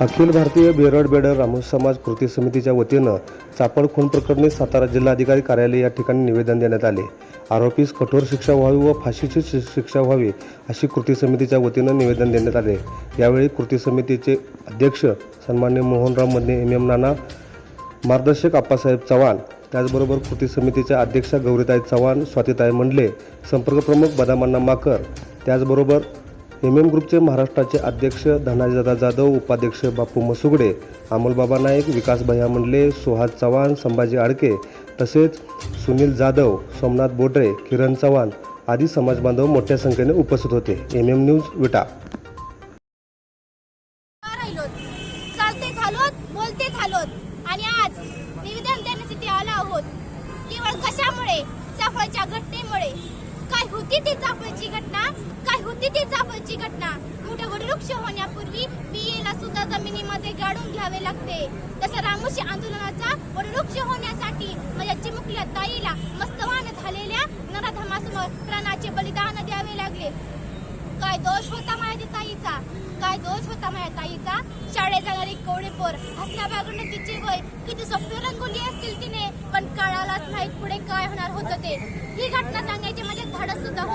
अखिल भारतीय बेरड बेडर Ramos समाज कृती समितीच्या वतीनं चापड खून प्रकरणी सातारा जिल्हाधिकारी कार्यालय या ठिकाणी निवेदन देण्यात आले. आरोपीस कठोर शिक्षा व्हावी व फाशीची शिक्षा व्हावी अशी कृती समितीच्या वतीनं निवेदन देण्यात आले. यावेळी कृती समितीचे अध्यक्ष सन्मान्य मोहनरावमध्ये एम एम नाना मार्गदर्शक आप्पासाहेब चव्हाण त्याचबरोबर कृती समितीच्या अध्यक्षा गौरीताई चव्हाण स्वातीताई मंडले संपर्कप्रमुख बदामांना माकर त्याचबरोबर एम एम ग्रुपचे महाराष्ट्राचे अध्यक्ष धनाजीदादा जाधव उपाध्यक्ष बापू मसुगडे अमोलबाबा नाईक विकास भैया मंडले सुहास चव्हाण संभाजी आडके तसेच सुनील जाधव सोमनाथ बोडरे किरण चव्हाण आदी समाजबांधव मोठ्या संख्येने उपस्थित होते. M M news Vita. आणि आज निवेदन देण्यासाठी आलो आहोत. केवळ कशामुळे? सफळच्या घटनेमुळे. काय होती ती चापळची घटना? काय होती ती चापळची घटना? मोठे वृक्ष होण्यापूर्वी बियेला सुद्धा जमिनीमध्ये गाडून घ्यावे लागते. तसं रामोशी आंदोलनाचा वृक्ष होण्यासाठी माझ्या चिमुकल्या ताईला मस्तवान झालेल्या नराधमासमोर प्राणाचे बलिदान द्यावे लागले. काय दोष होता माझ्या ताईचा? काय दोष होता माझ्या ताईचा? शाळेत जाणारी कोळेपोर हसल्या बागडून तिचे वय किती स्वप्न रंगवली असतील तिने पण कळालाच माहीत पुढे काय होणार होतं ते. ही घटना सांगायची म्हणजे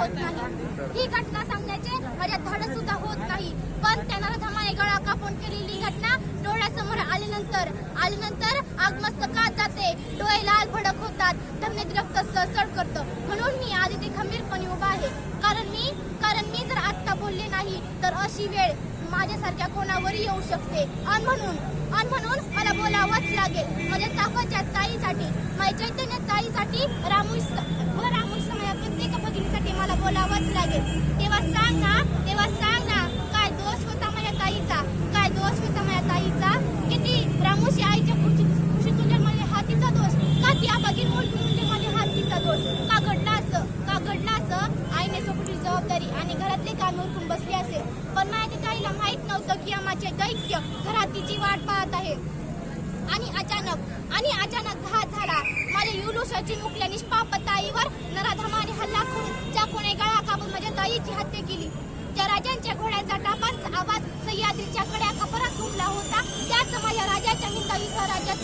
होत नाही. ही घटना सांगण्याचे माझ्या धाडस सुद्धा होत नाही. पण त्यांना धमाने गळा कापून केलेली घटना डोळ्यासमोर आल्यानंतर आल्यानंतर आगमस्तकात जाते. डोळे लाल भडक होतात. धमनीत रक्त सळसळ करतं. म्हणून मी आज इथे खंबीरपणे उभा आहे. कारण मी कारण मी जर आत्ता बोलले नाही तर अशी वेळ माझ्यासारख्या कोणावरही येऊ शकते. आणि म्हणून आणि म्हणून मला बोलावंच लागेल. माझ्या चाफाच्या ताईसाठी माझ्या चैतन्य ताईसाठी रामू मला बोलावंच लागेल. तेव्हा सांग ना तेव्हा सांग ना काय दोष होता माझ्या ताईचा? काय दोष होता माझ्या ताईचा किती रामुशी आईच्या खुशी खुशीतून जन्मले हातीचा दोष का ती भगिन म्हणून जन्मले हातीचा दोष का घडला असं का घडला असं आईने सोपटली जबाबदारी आणि घरातले काम उरकून बसले असेल पण माझ्या ताईला माहीत नव्हतं की आम्हाचे दैत्य घरात तिची वाट पाहत आहे आणि अचानक आणि अचानक घात झाला सचिन उकल्या निष्पाप ताईवर नराधमाने हल्ला करून चाकूने गळा कापून माझ्या ताईची हत्या केली. ज्या राजांच्या घोड्यांचा टापांचा आवाज सह्याद्रीच्या कड्या कपरात घुमला होता त्याच माझ्या राजाच्या हिंदवी स्वराज्यात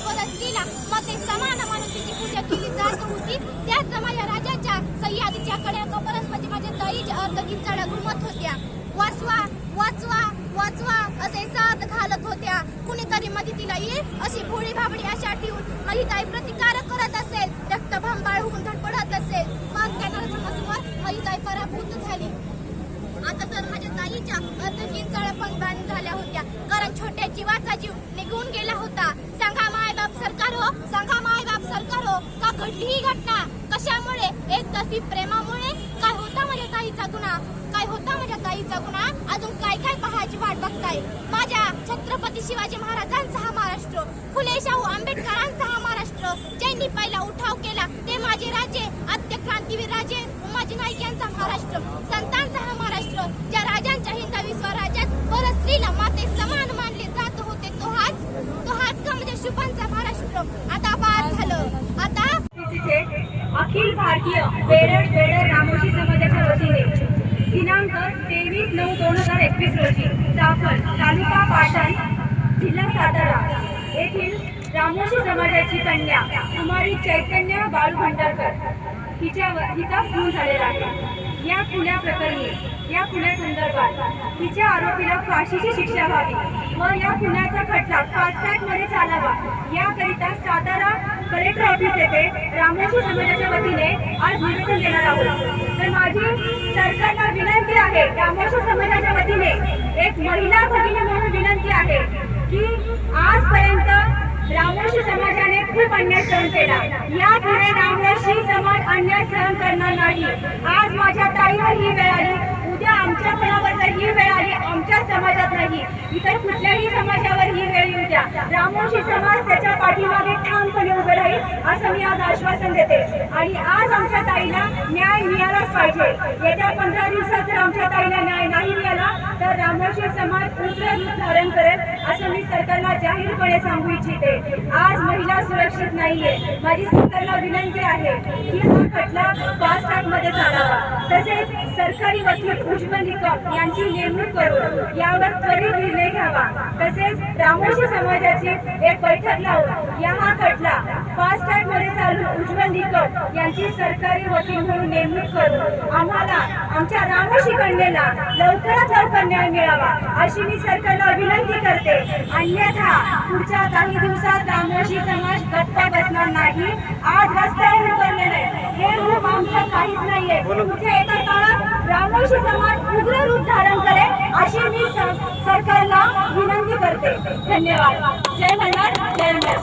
मग ते समान मानून तिची पूजा केली जात होती त्याच माझ्या राजाच्या सह्याद्रीच्या कड्या खपरात म्हणजे माझ्या ताईच्या अर्धगीत चढा घुमत होत्या. वाचवा वाचवा वाचवा असे साथ घालत होत्या. कुणीतरी मदतीला येईल अशी भोळी भाबडी अशा ठेवून माझी ताई प्रतिकारक रक्त भंबाळ होऊन धडपडत असेल. मग त्या नरसमासमोर माझी पराभूत झाली. आता तर माझ्या ताईच्या अर्धहीन चळ्या पण बंद झाल्या होत्या. कारण छोट्या जीवाचा जीव निघून गेला होता. सांगा माय बाप सरकार हो सांगा माय बाप सरकार हो का घडली ही घटना? कशामुळे? एकतर्फी प्रेमामुळे? काय होता माझ्या ताईचा गुन्हा? काय होता माझ्या ताईचा गुन्हा? अजून काय काय पहायची वाट बघताय? माझ्या छत्रपती शिवाजी महाराजांचा हा महाराष्ट्र. फुले शाहू आंबेडकर ज्यांनी पहिला उठाव केला ते माझे राजे आद्य क्रांतीवीर राजे उमाजी नाईक यांचा महाराष्ट्र. संतांचा हा महाराष्ट्र ज्या राजांच्या हिंदवी स्वराज्यात पर स्त्रीला माते समान मानले जात होते तो हाच तो हाच का म्हणजे शुभांचा महाराष्ट्र. आता बाद झालं. आता तिथे अखिल भारतीय बेरड बेरड रामोशी समाजाच्या वतीने दिनांक तेवीस नऊ दोन हजार एकवीस रोजी चाफळ तालुका पाटण जिल्हा सातारा येथील रामोशी समाजाची कन्या कुमारी चैतन्य बाळू भंडारकर. हिच्यावर हिचा खून झालेला आहे. या खुल्या प्रकरणी या खुन्यासंदर्भात हिच्या आरोपीला फाशीची शिक्षा व्हावी व या खुन्याचा खटला फास्टमध्ये चालावा याकरिता सातारा कलेक्टर ऑफिस येथे रामोशी समाजाच्या वतीने आज निवेदन देणार आहोत. तर माझी सरकारला विनंती आहे रामोशी समाजाच्या वतीने एक महिला भगिनी म्हणून विनंती आहे की आजपर्यंत रामोशी समाजाने खूप अन्याय सहन केला. यापुढे रामोशी समाज अन्याय सहन करणार नाही. आज माझ्या ताईवर ही वेळ आली. उद्या आमच्या कोणावर जर ही वेळ आली? आमच्या समाजात नाही. इतर कुठल्याही समाजावर ही वेळ येऊ द्या. रामोशी समाज त्याच्या पाठीमागे ठामपणे उभे राहील असं मी आज आश्वासन देते. आणि आज आमच्या ताईला न्याय मिळालाच पाहिजे. येत्या पंधरा दिवसात जर आमच्या ताईला न्याय नाही मिळाला तर रामोशी समाज उग्र रूप धारण करेल असं मी सरकारला जाहीरपणे सांगू इच्छिते. आज महिला सुरक्षित नाहीये. माझी सरकारला विनंती आहे की हा खटला फास्ट ट्रॅकमध्ये चालावा. तसेच सरकारी वकील उज्ज्वल निकम यांची नेमणूक करून यावर त्वरित निर्णय घ्यावा. तसेच रामोशी समाजाची एक बैठक लावून या हा खटला फास्ट ट्रॅकमध्ये चालून उज्ज्वल निकम यांची सरकारी वकील म्हणून नेमणूक करून आम्हाला आमच्या रामोशी कन्येला लवकरात लवकर न्याय मिळावा अशी मी सरकारला विनंती करते. अन्यथा पुढच्या काही दिवसात रामोशी समाज गप्पा बसणार नाही. आज रस्त्यावर उतरलेलं आहे हे रूप आमचं काहीच नाहीये. पुढच्या एका काळात रामोशी समाज उग्र रूप धारण करेल अशी मी सरकारला विनंती करते. धन्यवाद. जय मल्हार जय मल्हार.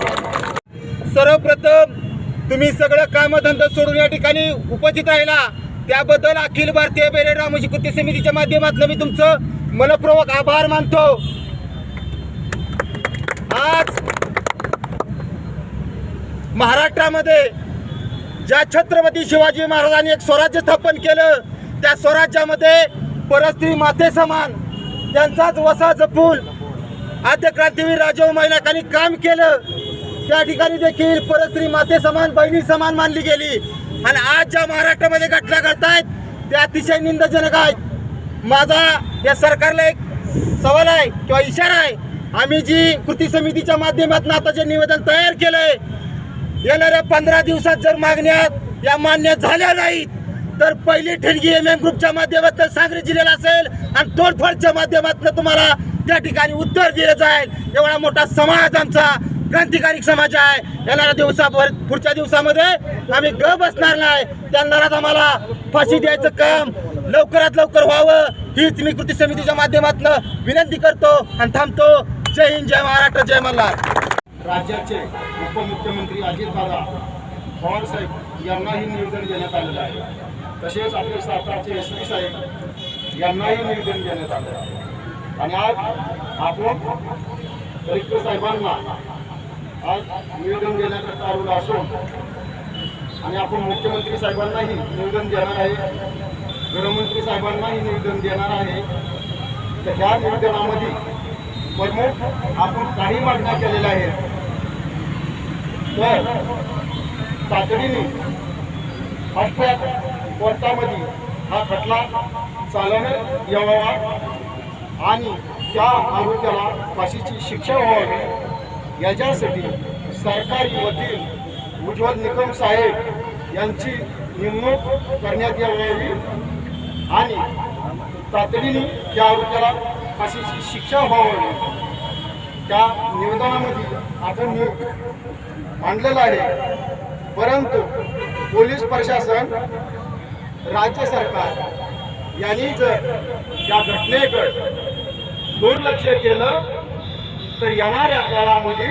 सर्वप्रथम तुम्ही सगळं कामधंदा सोडून या ठिकाणी उपस्थित राहिला. त्याबद्दल अखिल भारतीय बेरे रामोशी कृती समितीच्या माध्यमातून मी तुमचं मनपूर्वक आभार मानतो. आज महाराष्ट्रामध्ये ज्या छत्रपती शिवाजी महाराजांनी एक स्वराज्य स्थापन केलं त्या स्वराज्यामध्ये परस्त्री माते समान त्यांचाच वसा जपून आद्य क्रांतीवीर राजव महिलांनी काम केलं. त्या ठिकाणी देखील परस्त्री माते समान बहिणी समान मानली गेली. आणि आज ज्या महाराष्ट्रामध्ये घटना घडतायत ते अतिशय निंदजनक आहेत. माझा या सरकारला एक सवाल आहे किंवा इशारा आहे. आम्ही जी कृती समितीच्या माध्यमातून आता जे निवेदन तयार केलंय येणाऱ्या पंधरा दिवसात जर मागण्या या मान्य झाल्या नाहीत तर पहिली ठिणगी एम एम ग्रुपच्या माध्यमातून सांगली जिल्ह्याला असेल आणि तोडफोडच्या माध्यमातून तुम्हाला त्या ठिकाणी उत्तर दिलं जाईल. एवढा मोठा समाज आमचा क्रांतिकारी समाज आहे. येणाऱ्या दिवसाभर पुढच्या दिवसामध्ये आम्ही ग बसणार नाही. त्यांना आम्हाला फाशी द्यायचं काम लवकरात लवकर व्हावं. हीच मी कृती समितीच्या माध्यमातून विनंती करतो आणि थांबतो. जय हिंद जय महाराष्ट्र जय मल्हार. राज्याचे उपमुख्यमंत्री अजितदादा पवार साहेब यांनाही निवेदन देण्यात आलेलं आहे. तसेच आपले सातारचे एस पी साहेब यांनाही निवेदन देण्यात आलं आहे. आणि आज आपण कलेक्टर साहेबांना आज निवेदन देण्याकरता आलेलो असून आणि आपण मुख्यमंत्री साहेबांनाही निवेदन देणार आहे. गृहमंत्री साहेबांनाही निवेदन देणार आहे. तर ह्या निवेदनामध्ये प्रमुख आपण काही मागण्या केलेल्या आहेत. तर तातडीने फास्ट्रॅक कोर्टामध्ये हा खटला चालवण्यात यावा आणि त्या आरोग्याला फाशीची शिक्षा व्हावी. याच्यासाठी सरकारी वकील उज्ज्वल निकम साहेब यांची नेमणूक करण्यात यावी. आणि तातडीने त्या आरोग्याला फाशीची शिक्षा व्हावी. त्या निवेदनामध्ये आपण हे मांडलेलं आहे. परंतु पोलीस प्रशासन राज्य सरकार यांनी जर या घटनेकडे दुर्लक्ष केलं तर येणाऱ्या काळामध्ये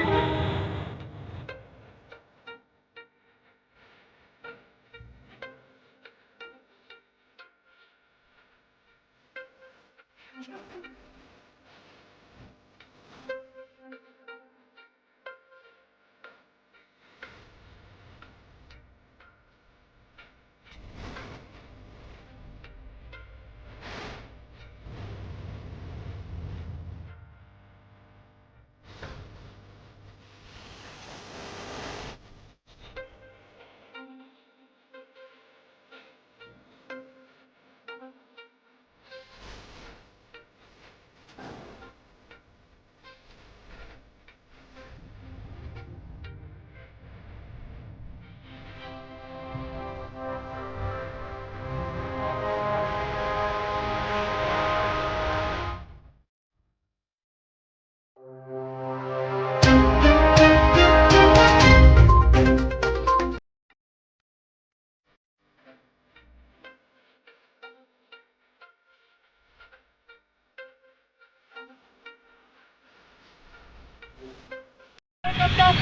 no